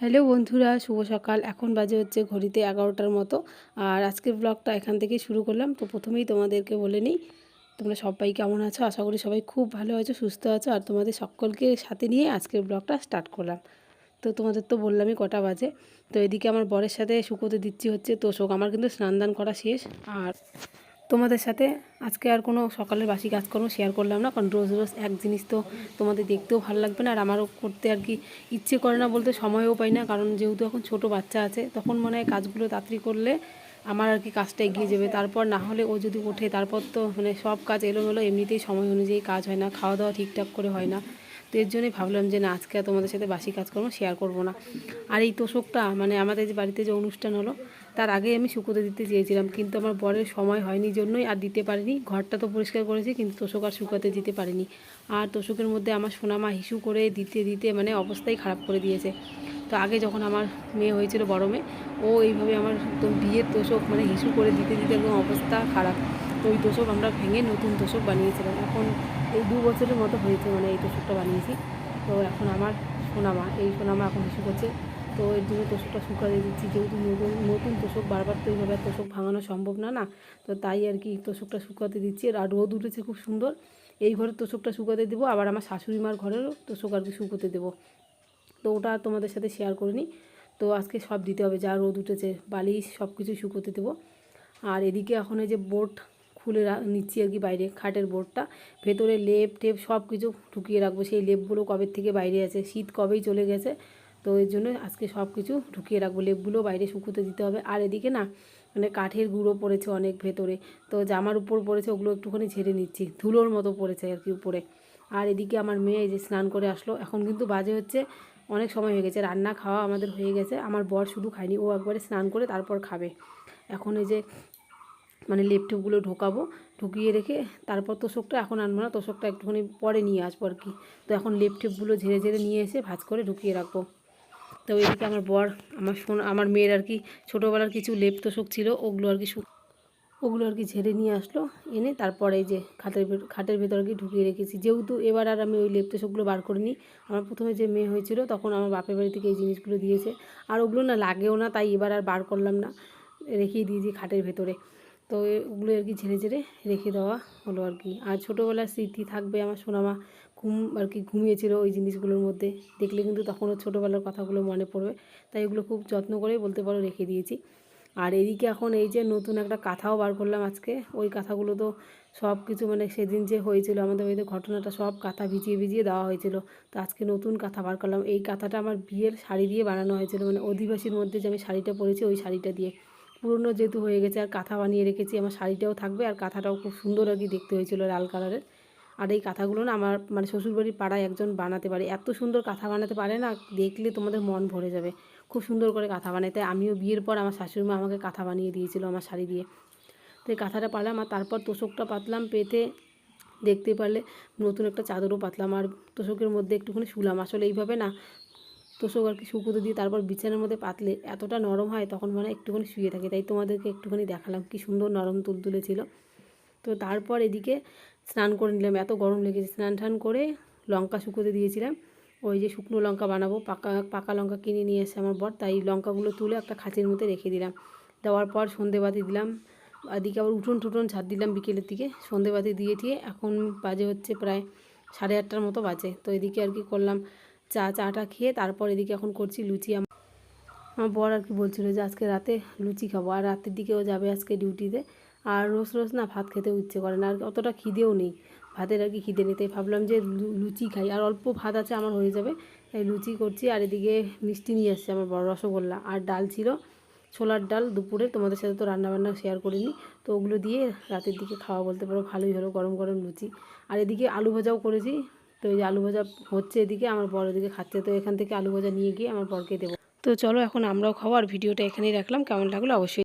Hello বন্ধুরা, শুভ সকাল। এখন বাজে হচ্ছে ঘড়িতে এগারোটার মতো। আর আজকের ব্লগটা এখান থেকেই শুরু করলাম। তো প্রথমেই তোমাদেরকে বলে নিই, তোমরা সবাই কেমন আছো? আশা করি সবাই খুব ভালো আছো, সুস্থ আছো। আর তোমাদের সকলকে সাথে নিয়ে আজকের ব্লগটা স্টার্ট করলাম। তো তোমাদের তো বললামই কটা বাজে। তো এদিকে আমার বরের সাথে শুকোতে দিচ্ছি হচ্ছে তোষক। আমার কিন্তু স্নান দান করা শেষ। আর তোমাদের সাথে আজকে আর কোনো সকালের বাসি কাজকর্ম শেয়ার করলাম না, কারণ রোজ রোজ এক জিনিস তো তোমাদের দেখতেও ভালো লাগবে না, আর আমারও করতে আর কি ইচ্ছে করে না বলতে সময়ও পাই না, কারণ যেহেতু এখন ছোট বাচ্চা আছে, তখন মনে হয় কাজগুলো তাড়াতাড়ি করলে আমার আর কি কাজটা এগিয়ে যাবে। তারপর না হলে ও যদি ওঠে, তারপর তো মানে সব কাজ এলোমেলো, এমনিতেই সময় অনুযায়ী কাজ হয় না খাওয়া দাওয়া ঠিকঠাক করে হয় না। তো এর জন্যই ভাবলাম যে না, আজকে তোমাদের সাথে বাসি কাজকর্ম শেয়ার করব না। আর এই তোষকটা মানে আমাদের যে বাড়িতে যে অনুষ্ঠান হলো তার আগে আমি শুকোতে দিতে চেয়েছিলাম, কিন্তু আমার বরের সময় হয়নি জন্যই আর দিতে পারিনি। ঘরটা তো পরিষ্কার করেছি, কিন্তু তোষক আর শুকাতে দিতে পারিনি। আর তোষকের মধ্যে আমার সোনামা হিসু করে দিতে দিতে মানে অবস্থাই খারাপ করে দিয়েছে। তো আগে যখন আমার মেয়ে হয়েছিল বড় মেয়ে, ও এইভাবে আমার একদম বিয়ের তোষক মানে হিসু করে দিতে দিতে একদম অবস্থা খারাপ। তো ওই তোষক আমরা ভেঙে নতুন তোষক বানিয়েছিলাম। এখন এই দু বছরের মতো হয়েছে মানে এই তোষকটা বানিয়েছি। তো এখন আমার সোনামা, এই সোনামা এখন হিসু করছে। তো এর জন্য তোষকটা শুকাতে দিচ্ছি, যেহেতু নতুন নতুন তোষক বারবার তো এইভাবে তোষক ভাঙানো সম্ভব না না? তো তাই আর কি তোষকটা শুকাতে দিচ্ছি। আর রোদ উঠেছে খুব সুন্দর। এই ঘরের তোষকটা শুকাতে দেবো, আবার আমার শাশুড়ি মার ঘরেরও তোষক আর কি শুকোতে দেবো। তো ওটা তোমাদের সাথে শেয়ার করিনি। তো আজকে সব দিতে হবে, যা রোদ উঠেছে, বালিশ সব কিছু শুকোতে দেবো। আর এদিকে এখন এই যে বোর্ড খুলে নিচ্ছি আর কি বাইরে, খাটের বোর্ডটা ভেতরে লেপ টেপ সব কিছু ঢুকিয়ে রাখব। সেই লেপগুলো কবে থেকে বাইরে আছে? শীত কবেই চলে গেছে। তো এর জন্য আজকে সব কিছু ঢুকিয়ে রাখব। লেপগুলো বাইরে শুকোতে দিতে হবে। আর এদিকে না মানে কাঠের গুঁড়ো পড়েছে অনেক ভেতরে। তো জামার উপর পড়েছে, ওগুলো একটুখানি ঝেড়ে নিচ্ছি। ধুলোর মতো পড়েছে আর কি উপরে। আর এদিকে আমার মেয়ে যে স্নান করে আসলো। এখন কিন্তু বাজে হচ্ছে অনেক সময় হয়ে গেছে। রান্না খাওয়া আমাদের হয়ে গেছে। আমার বর শুধু খায়নি, ও একবারে স্নান করে তারপর খাবে। এখন এই যে মানে লেপটেপগুলো ঢোকাবো। ঢুকিয়ে রেখে তারপর তোষকটা, এখন আনব না, তোষকটা একটুখানি পরে নিয়ে আসব আর কি। তো এখন লেপটেপগুলো ঝেড়ে ঝেড়ে নিয়ে এসে ভাজ করে ঢুকিয়ে রাখব। তো এদিকে আমার বর, আমার শোন, আমার মেয়ের আর কি ছোটোবেলার কিছু লেপ তোষক ছিল, ওগুলো আর কি ওগুলো আর কি ঝেড়ে নিয়ে আসলো, এনে তারপরে যে খাটের খাটের ভেতর কি ঢুকিয়ে রেখেছি। যেহেতু এবার আর আমি ওই লেপ তোষকগুলো বার করিনি, আমার প্রথমে যে মেয়ে হয়েছিল তখন আমার বাপের বাড়ি থেকে এই জিনিসগুলো দিয়েছে। আর ওগুলো না লাগেও না, তাই এবার আর বার করলাম না, রেখেই দিয়েছি খাটের ভেতরে। তো ওগুলো আর কি ঝেড়ে ঝেড়ে রেখে দেওয়া হলো আর কি। আর ছোটোবেলার স্মৃতি থাকবে আমার সোনামা ঘুম, আর কি ঘুমিয়েছিল ওই জিনিসগুলোর মধ্যে। দেখলে কিন্তু তখনও ছোটোবেলার কথাগুলো মনে পড়বে। তাই এগুলো খুব যত্ন করে বলতে পারো রেখে দিয়েছি। আর এদিকে এখন এই যে নতুন একটা কাঁথাও বার করলাম আজকে, ওই কাঁথাগুলো তো সব কিছু মানে সেদিন যে হয়েছিল, আমাদের বাড়িতে ঘটনাটা সব কাঁথা ভিজিয়ে ভিজিয়ে দেওয়া হয়েছিল। তো আজকে নতুন কাঁথা বার করলাম। এই কাঁথাটা আমার বিয়ের শাড়ি দিয়ে বানানো হয়েছিল। মানে অধিবাসীর মধ্যে যে আমি শাড়িটা পরেছি, ওই শাড়িটা দিয়ে। পুরনো যেহেতু হয়ে গেছে, আর কাঁথা বানিয়ে রেখেছি, আমার শাড়িটাও থাকবে। আর কাঁথাটাও খুব সুন্দর আর কি দেখতে হয়েছিল লাল কালারের। আর এই কাঁথাগুলো না আমার মানে শ্বশুরবাড়ির পাড়ায় একজন বানাতে পারে। এত সুন্দর কাঁথা বানাতে পারে না, দেখলে তোমাদের মন ভরে যাবে। খুব সুন্দর করে কাঁথা বানায়। তাই আমিও বিয়ের পর আমার শাশুড়ি মা আমাকে কাঁথা বানিয়ে দিয়েছিল আমার শাড়ি দিয়ে। তো এই কাঁথাটা পারলাম আর তারপর তোষকটা পাতলাম পেতে। দেখতে পারলে নতুন একটা চাদরও পাতলাম আর তোষকের মধ্যে একটুখানি শুলাম আসলে এইভাবে না, তোষক আর কি শুকোতে দিয়ে তারপর বিছানার মধ্যে পাতলে এতটা নরম হয় তখন মানে একটুখানি শুয়ে থাকে। তাই তোমাদেরকে একটুখানি দেখালাম, কি সুন্দর নরম তুলতুলে ছিল। তো তারপর এদিকে স্নান করে নিলাম, এত গরম লেগেছে। স্নান টান করে লঙ্কা শুকোতে দিয়েছিলাম। ওই যে শুকনো লঙ্কা বানাবো, পাকা পাকা লঙ্কা কিনে নিয়ে এসে আমার বর, তাই লঙ্কাগুলো তুলে একটা খাঁচের মধ্যে রেখে দিলাম। দেওয়ার পর সন্ধেবাতি দিলাম। এদিকে আবার উঠোন টুটন ছাদ দিলাম বিকেলের দিকে। সন্ধেবাতি দিয়ে দিয়ে এখন বাজে হচ্ছে প্রায় সাড়ে আটটার মতো বাজে। তো এদিকে আর কি করলাম, চা, চাটা খেয়ে তারপর এদিকে এখন করছি লুচি। আমার বর আর কি বলছিলো যে আজকে রাতে লুচি খাব। আর রাতের দিকেও যাবে আজকে ডিউটিতে। আর রোজ রোজ না ভাত খেতেও ইচ্ছে করে না, আর অতটা খিদেও নেই। ভাতের আর কি খিদে নিতে ভাবলাম যে লুচি খাই। আর অল্প ভাত আছে আমার হয়ে যাবে, তাই লুচি করছি। আর এদিকে মিষ্টি নিয়ে আসছে আমার বড় রসগোল্লা। আর ডাল ছিল, ছোলার ডাল দুপুরে, তোমাদের সাথে তো রান্নাবান্না শেয়ার করিনি। তো ওগুলো দিয়ে রাতের দিকে খাওয়া বলতে পারো, ভালোই হলো গরম গরম লুচি। আর এদিকে আলু ভাজাও করেছি, তো এই আলু ভাজা হচ্ছে এদিকে, আমার বড় এদিকে খাচ্ছে, তো এখান থেকে আলু ভাজা নিয়ে গিয়ে আমার বরকে দেবো। তো চলো এখন আমরাও খাব, আর ভিডিওটা এখানেই রাখলাম, কেমন লাগল অবশ্যই